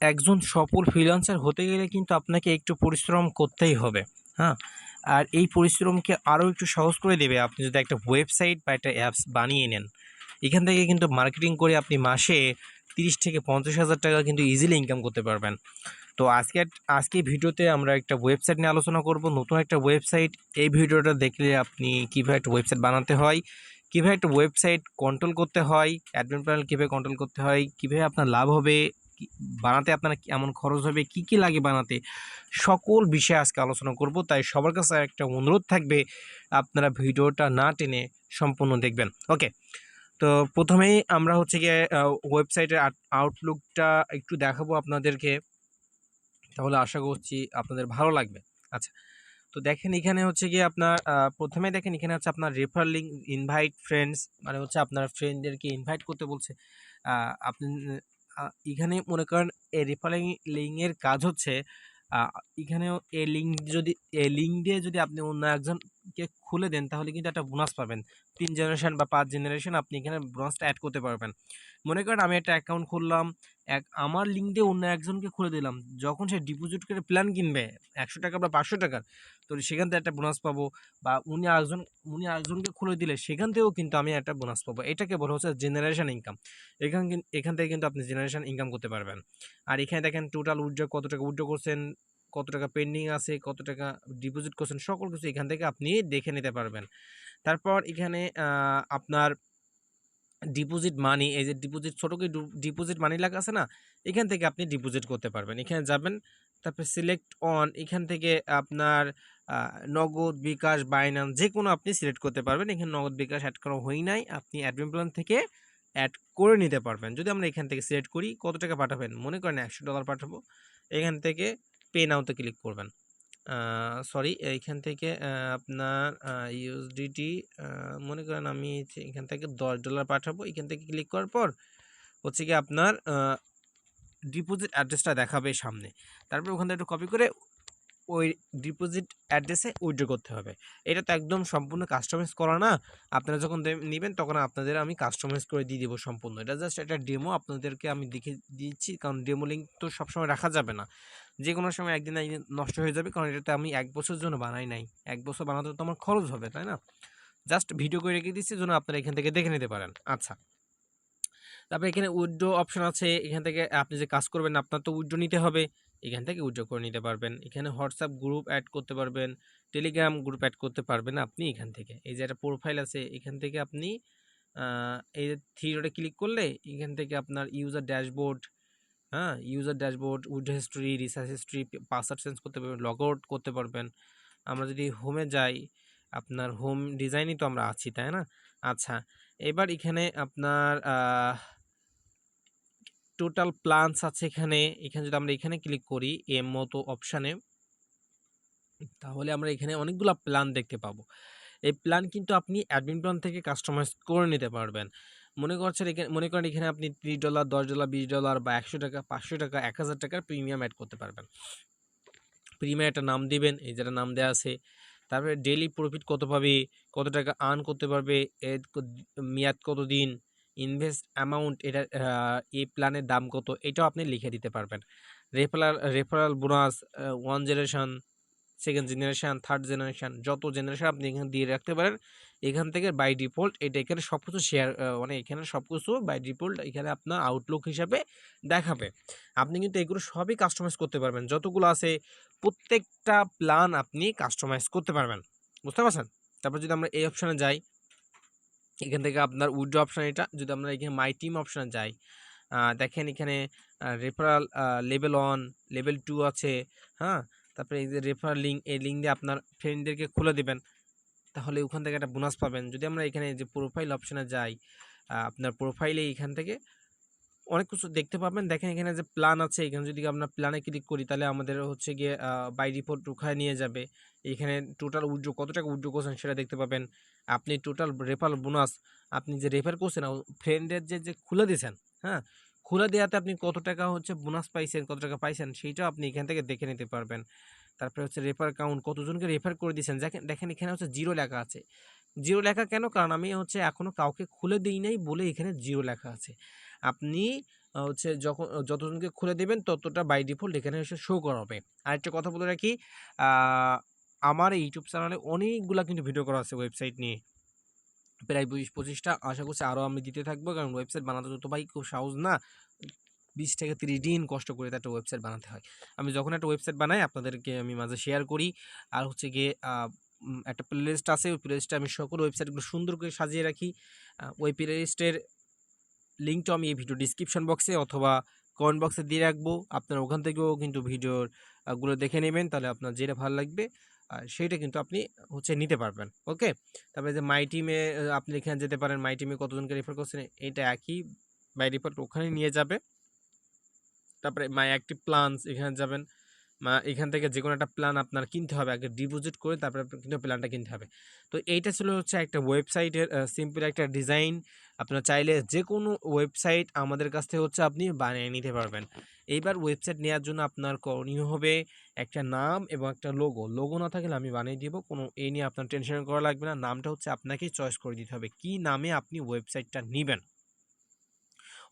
একজন সফল ফ্রিল্যান্সার হতে গেলে কিন্তু আপনাকে একটু পরিশ্রম করতেই হবে হ্যাঁ? আর এই পরিশ্রমকে আরও একটু সহজ করে দেবে। আপনি যদি একটা ওয়েবসাইট বা একটা অ্যাপস বানিয়ে নেন, এখান থেকে কিন্তু মার্কেটিং করে আপনি মাসে তিরিশ থেকে পঞ্চাশ হাজার টাকা কিন্তু ইজিলি ইনকাম করতে পারবেন। তো আজকে আজকে ভিডিওতে আমরা একটা ওয়েবসাইট নিয়ে আলোচনা করব। নতুন একটা ওয়েবসাইট এই ভিডিওটা দেখলে আপনি কীভাবে একটা ওয়েবসাইট বানাতে হয়, কীভাবে একটা ওয়েবসাইট কন্ট্রোল করতে হয় অ্যাডমিন প্যানেল কীভাবে কন্ট্রোল করতে হয়, কীভাবে আপনার লাভ হবে বানাতে আপনার কেমন খরচ হবে? কি কি লাগে বানাতে? সকল বিষয়ে আজকে আলোচনা করব, তাই সবার কাছে একটা অনুরোধ থাকবে, আপনারা ভিডিওটা না টেনে সম্পূর্ণ দেখবেন। ওকে, তো প্রথমেই আমরা হচ্ছে গিয়ে ওয়েবসাইটের আউটলুকটা একটু দেখাবো আপনাদেরকে, তাহলে আশা করছি আপনাদের ভালো লাগবে। আচ্ছা তো দেখেন এখানে হচ্ছে গিয়ে আপনার প্রথমে দেখেন এখানে হচ্ছে আপনার রেফার লিঙ্ক ইনভাইট ফ্রেন্ডস মানে হচ্ছে আপনার ফ্রেন্ডদেরকে ইনভাইট করতে বলছে। আপনি এখানে মনে করেন এই রেফারিং লিঙ্কের কাজ হচ্ছে এখানেও এই লিঙ্ক যদি, এ লিঙ্ক দিয়ে যদি আপনি অন্য একজনকে খুলে দেন, তাহলে কিন্তু একটা বোনাস পাবেন। তিন জেনারেশন বা পাঁচ জেনারেশন আপনি এখানে বোনাসটা অ্যাড করতে পারবেন। মনে করেন আমি একটা অ্যাকাউন্ট খুললাম, এক, আমার লিঙ্ক দিয়ে অন্য একজনকে খুলে দিলাম। যখন সে ডিপোজিট করে প্ল্যান কিনবে, একশো টাকা বা পাঁচশো টাকার তো সেখান থেকে একটা বোনাস পাবো বা উনি আরেকজন, উনি আরেকজনকে খুলে দিলে সেখান থেকেও কিন্তু আমি একটা বোনাস পাবো। এটাকে বলা হচ্ছে জেনারেশন ইনকাম এখান এখান থেকে কিন্তু আপনি জেনারেশন ইনকাম করতে পারবেন। আর এখানে দেখেন টোটাল উইথড্র কত টাকা উইথড্র করছেন? কত টাকা পেন্ডিং আছে, কত টাকা ডিপোজিট করছেন, সকল কিছু এখান থেকে আপনি দেখে নিতে পারবেন। তারপর এখানে আপনার ডিপোজিট মানি এই যে ডিপোজিট ছোটো করে ডিপোজিট মানি লাগা আছে না? এখান থেকে আপনি ডিপোজিট করতে পারবেন। এখানে যাবেন, তারপরে সিলেক্ট অন এখান থেকে আপনার নগদ, বিকাশ বাইনান্স যে কোনো আপনি সিলেক্ট করতে পারবেন। এখানে নগদ, বিকাশ অ্যাড করা হয় নাই। আপনি অ্যাডমিন প্ল্যান থেকে অ্যাড করে নিতে পারবেন। যদি আমরা এখান থেকে সিলেক্ট করি, কত টাকা পাঠাবেন? মনে করেন একশো ডলার পাঠাবো। এখান থেকে পে নাওতে ক্লিক করবেন। সরি, এইখান থেকে আপনার ইউএসডিটি মনে করেন আমি এখান থেকে দশ ডলার পাঠাবো। এখান থেকে ক্লিক করার পর হচ্ছে কি আপনার ডিপোজিট অ্যাড্রেসটা দেখাবে সামনে। তারপর ওখান থেকে একটু কপি করে ওই ডিপোজিট অ্যাড্রেসে উইথড্র করতে হবে। এটা তো একদম সম্পূর্ণ কাস্টমাইজ করা না। আপনারা যখন নেবেন তখন আপনাদের আমি কাস্টমাইজ করে দিয়ে দেবো সম্পূর্ণ। এটা জাস্ট একটা ডেমো আপনাদেরকে আমি দেখে দিচ্ছি। কারণ ডেমো লিঙ্ক তো সবসময় রাখা যাবে না। যে কোনো সময় একদিন একদিন নষ্ট হয়ে যাবে, কারণ এটাতে আমি এক বছরের জন্য বানাই নাই। এক বছর বানাতে তো আমার খরচ হবে, তাই না? জাস্ট ভিডিও করে রেখে দিচ্ছি, যেন আপনারা এখান থেকে দেখে নিতে পারেন। আচ্ছা। তারপরে এখানে উইড্রো অপশন আছে, এখান থেকে আপনি যে কাজ করবেন, আপনার তো উইড্রো নিতে হবে। এখান থেকে উইড্রো করে নিতে পারবেন। এখানে হোয়াটসঅ্যাপ গ্রুপ অ্যাড করতে পারবেন টেলিগ্রাম গ্রুপ অ্যাড করতে পারবেন আপনি এখান থেকে। এই যে একটা প্রোফাইল আছে, এখান থেকে আপনি এই থ্রি ক্লিক করলে, এখান থেকে আপনার ইউজার ড্যাশবোর্ড হ্যাঁ? User dashboard withdraw history research history password change করতে পারবেন লগ আউট করতে পারবেন। আমরা যদি হোমে যাই, আপনার হোম ডিজাইনই তো আমরা আছি, তাই না? আচ্ছা এবার এখানে আপনার টোটাল প্লানস আছে এখানে। এখানে যদি আমরা এখানে ক্লিক করি এম মতো অপশানে তাহলে আমরা এখানে অনেকগুলো প্ল্যান দেখতে পাবো। এই প্ল্যান কিন্তু আপনি অ্যাডমিন প্ল্যান থেকে কাস্টমাইজ করে নিতে পারবেন। মনে করছেন এখানে, মনে করেন এখানে আপনি ত্রিশ ডলার দশ ডলার বিশ ডলার বা একশো টাকা, পাঁচশো টাকা, এক হাজার টাকার প্রিমিয়াম অ্যাড করতে পারবেন। প্রিমিয়াম একটা নাম দিবেন, এই যেটা নাম দেওয়া আছে। তারপরে ডেলি প্রফিট কত পাবে, কত টাকা আর্ন করতে পারবে, এর মেয়াদ কত দিন ইনভেস্ট অ্যামাউন্ট এটা এই প্ল্যানের দাম কত, এটাও আপনি লিখে দিতে পারবেন। Referral referral bonus one generation second generation third generation যত জেনারেশান আপনি এখানে দিয়ে রাখতে পারেন এখান থেকে বাই ডিফল্ট এটা এখানে সব কিছু শেয়ার মানে এখানে সব কিছু বাই ডিফল্ট এখানে আপনার আউটলুক হিসাবে দেখাবে। আপনি কিন্তু এগুলো সবই কাস্টমাইজ করতে পারবেন। যতগুলো আছে প্রত্যেকটা প্ল্যান আপনি কাস্টমাইজ করতে পারবেন। বুঝতে পারছেন? তারপর যদি আমরা এই অপশানে যাই, এখান থেকে আপনার উইড্রো অপশান এটা, যদি আমরা এখানে মাই টিম অপশানে যাই দেখেন এখানে referral level one level two আছে হ্যাঁ? তারপরে এই যে রেফার লিঙ্ক এই লিঙ্ক দিয়ে আপনার ফ্রেন্ডদেরকে খুলে দেবেন। তাহলে ওখান থেকে একটা বোনাস পাবেন। যদি আমরা এখানে যে প্রোফাইল অপশানে যাই আপনার প্রোফাইলে এখান থেকে অনেক কিছু দেখতে পাবেন। দেখেন এখানে যে প্ল্যান আছে, এখানে যদি আমরা প্ল্যানে ক্লিক করি, তাহলে আমাদের হচ্ছে গিয়ে বাই রিপোর্ট ওখানে নিয়ে যাবে। এখানে টোটাল উইড্রো কত টাকা উইড্রো করছেন সেটা দেখতে পাবেন। আপনি টোটাল রেফার বোনাস আপনি যে রেফার করছেন ফ্রেন্ডের যে যে খুলে দিয়েছেন হ্যাঁ? খুলে দেওয়াতে আপনি কত টাকা হচ্ছে বোনাস পাইছেন, কত টাকা পাইছেন, সেইটাও আপনি এখান থেকে দেখে নিতে পারবেন। তারপরে হচ্ছে রেফার কাউন্ট কতজনকে রেফার করে দিয়েছেন? দেখেন এখানে হচ্ছে জিরো লেখা আছে। জিরো লেখা কেন? কারণ আমি হচ্ছে এখনও কাউকে খুলে দিই নাই বলে এখানে জিরো লেখা আছে। আপনি হচ্ছে যখন, যতজনকে খুলে দেবেন ততটা বাই ডিফল্ট এখানে এসে শো করাবে। আরেকটা কথা বলে রাখি আমার ইউটিউব চ্যানেলে অনেকগুলা কিন্তু ভিডিও করা আছে ওয়েবসাইট নিয়ে। প্রায় বিশ পঁচিশটা, আশা করছি আরও আমি দিতে থাকব, কারণ ওয়েবসাইট বানাতে তো ভাই খুব সহজ না। বিশ থেকে তিরিশ দিন কষ্ট করে একটা ওয়েবসাইট বানাতে হয়। আমি যখন একটা ওয়েবসাইট বানাই আপনাদেরকে আমি মাঝে শেয়ার করি। আর হচ্ছে গিয়ে একটা প্লেলিস্ট আছে ওই প্লেলিস্টে আমি সকল ওয়েবসাইটগুলো সুন্দর করে সাজিয়ে রাখি। ওই প্লেলিস্টের লিঙ্কটা আমি এই ভিডিও ডিসক্রিপশন বক্সে অথবা কমেন্ট বক্সে দিয়ে রাখব। আপনারা ওখান থেকেও কিন্তু ভিডিওর আহ, গুলো দেখে নেবেন। তাহলে আপনার যেটা ভালো লাগবে সেইটা কিন্তু আপনি হচ্ছে নিতে পারবেন। ওকে? তারপরে যে মাই টিমে আপনি এখানে যেতে পারেন মাই টিমে কতজনকে রেফার করছেন এটা একই। বাই ডিফল্ট ওখানে নিয়ে যাবে। তারপরে মাই অ্যাক্টিভ প্ল্যানস এখানে যাবেন। মা, এখান থেকে যে কোনো একটা প্ল্যান আপনার কিনতে হবে, আগে ডিপোজিট করে তারপরে কিন্তু প্ল্যানটা কিনতে হবে। তো এইটা ছিল হচ্ছে একটা ওয়েবসাইটের সিম্পল একটা ডিজাইন আপনারা চাইলে যে কোনো ওয়েবসাইট আমাদের কাছ থেকে হচ্ছে আপনি বানিয়ে নিতে পারবেন। এইবার ওয়েবসাইট নেওয়ার জন্য আপনার করণীয় হবে একটা নাম এবং একটা লোগো লোগো না থাকলে আমি বানিয়ে দিব, কোনো এই নিয়ে আপনার টেনশন করা লাগবে না। নামটা হচ্ছে আপনাকেই চয়েস করে দিতে হবে, কি নামে আপনি ওয়েবসাইটটা নেবেন।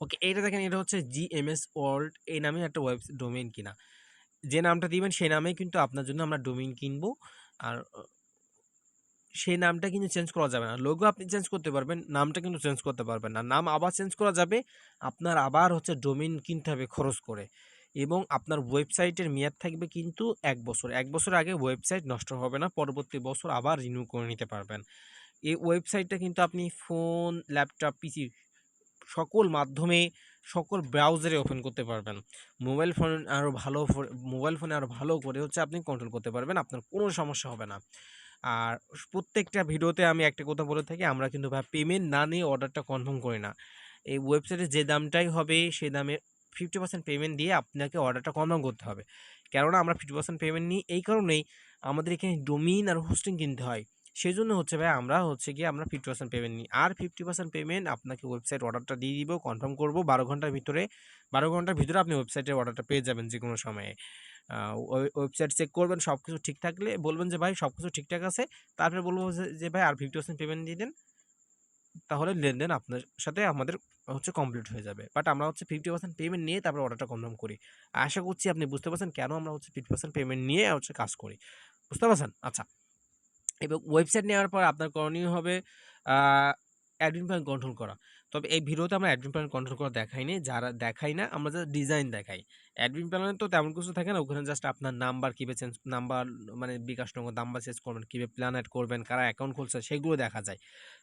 ওকে এটা দেখেন, এটা হচ্ছে জিএমএস ওয়ার্ল্ড, এই নামে একটা ওয়েব ডোমেইন কিনা। যে নামটা দিবেন সেই নামেই কিন্তু আপনার জন্য আমরা ডোমেইন কিনবো। আর সেই নামটা কিন্তু চেঞ্জ করা যাবে না। লোগো আপনি চেঞ্জ করতে পারবেন, নামটা কিন্তু চেঞ্জ করতে পারবেন না। নাম আবার চেঞ্জ করা যাবে, আপনার আবার হচ্ছে ডোমেইন কিনতে হবে খরচ করে। এবং আপনার ওয়েবসাইটের মেয়াদ থাকবে কিন্তু এক বছর। এক বছর আগে ওয়েবসাইট নষ্ট হবে না, পরবর্তী বছর আবার রিনিউ করে নিতে পারবেন। এই ওয়েবসাইটটা কিন্তু আপনি ফোন, ল্যাপটপ, পিসি সকল মাধ্যমে সকল ব্রাউজারে ওপেন করতে পারবেন। মোবাইল ফোন আরও ভালো মোবাইল ফোনে আরও ভালো করে হচ্ছে আপনি কন্ট্রোল করতে পারবেন, আপনার কোনো সমস্যা হবে না। আর প্রত্যেকটা ভিডিওতে আমি একটা কথা বলে থাকি, আমরা কিন্তু ভাই পেমেন্ট না নিয়ে অর্ডারটা কনফার্ম করি না। এই ওয়েবসাইটে যে দামটাই হবে, সেই দামে ফিফটি পার্সেন্ট পেমেন্ট দিয়ে আপনাকে অর্ডারটা কনফার্ম করতে হবে। কেননা আমরা ফিফটি পার্সেন্ট পেমেন্ট নিই, এই কারণেই আমাদের এখানে ডোমিন আর হোস্টিং কিনতে হয়। সেই জন্য হচ্ছে ভাই আমরা হচ্ছে গিয়ে আমরা ফিফটি পার্সেন্ট পেমেন্ট নিই। আর ফিফটি পার্সেন্ট পেমেন্ট আপনাকে ওয়েবসাইট অর্ডারটা দিয়ে দিব কনফার্ম করব, বারো ঘণ্টার ভিতরে, বারো ঘণ্টার ভিতরে আপনি ওয়েবসাইটের অর্ডারটা পেয়ে যাবেন যে কোনো সময়ে ওয়েবসাইট চেক করবেন সব কিছু ঠিক থাকলে বলবেন যে, ভাই সব কিছু ঠিকঠাক আছে। তারপরে বলব যে- যে, ভাই, আর ফিফটি পার্সেন্ট পেমেন্ট দিয়ে দেন। তাহলে লেনদেন আপনার সাথে আমাদের হচ্ছে কমপ্লিট হয়ে যাবে। বাট আমরা হচ্ছে ফিফটি পার্সেন্ট পেমেন্ট নিয়ে তারপরে অর্ডারটা কনফার্ম করি। আশা করছি আপনি বুঝতে পারছেন কেন আমরা হচ্ছে ফিফটি পার্সেন্ট পেমেন্ট নিয়ে হচ্ছে কাজ করি। বুঝতে পারছেন? আচ্ছা। এবং ওয়েবসাইট নেওয়ার পর আপনার করণীয় হবে অ্যাডমিন পয়েন্ট কন্ট্রোল করা। তবে এই ভিডিওতে আমরা অ্যাডমিন পয়েন্ট কন্ট্রোল করা দেখাইনি যারা দেখাই না, আমরা জাস্ট ডিজাইন দেখাই। অ্যাডমিন প্যানেলে তো তেমন কিছু থাকে না, ওখানে জাস্ট আপনার নাম্বার কীভাবে চেঞ্জ, নাম্বার মানে বিকাশ নগর নাম্বার চেঞ্জ করবেন, কীভাবে প্ল্যান অ্যাড করবেন, কারা অ্যাকাউন্ট খুলছে, সেগুলো দেখা যায়।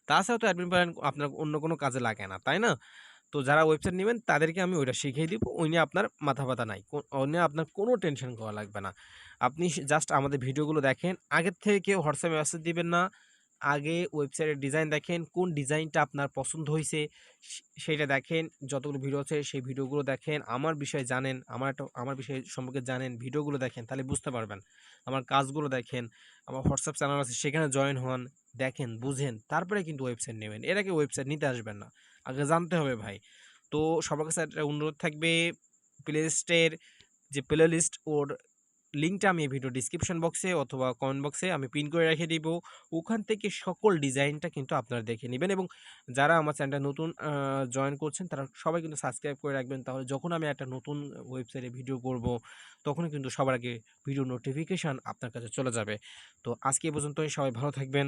তাছাড়া তো অ্যাডমিন প্যানেল আপনার অন্য কোনো কাজে লাগে না, তাই না? তো যারা ওয়েবসাইট নেবেন, তাদেরকে আমি ওইটা শিখিয়ে দিব। ওই নিয়ে আপনার মাথা ব্যথা নাই। ওই নিয়ে আপনার কোনো টেনশন করা লাগবে না। আপনি জাস্ট আমাদের ভিডিওগুলো দেখেন। আগের থেকে কেউ হোয়াটসঅ্যাপে মেসেজ দিবেন না। আগে ওয়েবসাইটের ডিজাইন দেখেন, কোন ডিজাইনটা আপনার পছন্দ হয়েছে সেটা দেখেন। যতগুলো ভিডিও আছে, সেই ভিডিওগুলো দেখেন। আমার বিষয়ে জানেন, আমার একটা, আমার বিষয় সম্পর্কে জানেন, ভিডিওগুলো দেখেন, তাহলে বুঝতে পারবেন। আমার কাজগুলো দেখেন, আমার হোয়াটসঅ্যাপ চ্যানেল আছে, সেখানে জয়েন হন। দেখেন, বুঝেন, তারপরে কিন্তু ওয়েবসাইট নেবেন। এর আগে ওয়েবসাইট নিতে আসবেন না। আগে জানতে হবে ভাই। তো সবার কাছে একটা অনুরোধ থাকবে, প্লে লিস্টের যে প্লে লিস্ট, ওর লিঙ্কটা আমি ভিডিও ডিসক্রিপশন বক্সে অথবা কমেন্ট বক্সে আমি পিন করে রেখে দিব। ওখান থেকে সকল ডিজাইনটা কিন্তু আপনারা দেখে নেবেন এবং যারা আমার চ্যানেলটা নতুন জয়েন করছেন, তারা সবাই কিন্তু সাবস্ক্রাইব করে রাখবেন। তাহলে যখন আমি একটা নতুন ওয়েবসাইটে ভিডিও করব, তখনই কিন্তু সবার আগে ভিডিও নোটিফিকেশান আপনার কাছে চলে যাবে। তো আজকে এই পর্যন্তই। সবাই ভালো থাকবেন।